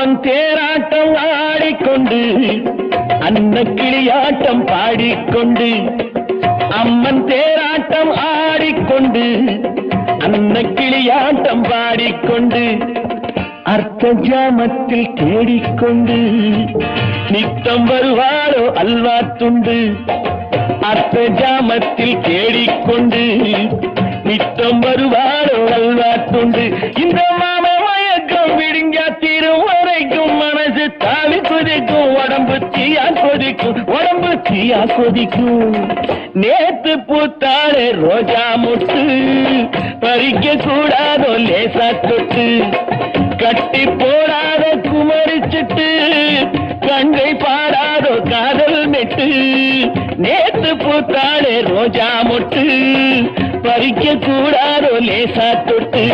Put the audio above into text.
அம்மன் தேராட்டம் ஆடிக்கொண்டு அன்ன கிளியாட்டம் பாடிக்கொண்டு அம்மன் தேராட்டம் ஆடிக்கொண்டு அன்ன கிளியாட்டம் பாடிக்கொண்டு அர்த்த ஜாமத்தில் தேடிக்கொண்டு நித்தம் வருவாரோ அல்வா துண்டு அர்த்த ஜாமத்தில் தேடிக்கொண்டு நித்தம் வருவாரோ அல்வா துண்டு. இந்த மாம தாலி கொதிக்கும் உடம்பு தீயா கொதிக்கும் உடம்பு தீயா கொதிக்கும். நேத்து பூத்தாளே ரோஜா முட்டு பறிக்க கூடாதோ லேசா தொட்டு. கட்டி போடாத குமரிச்சிட்டு கங்கை பாடாதோ காதல் மெட்டு. நேத்து பூத்தாளே ரோஜா முட்டு பறிக்க கூடாதோ லேசா தொட்டு.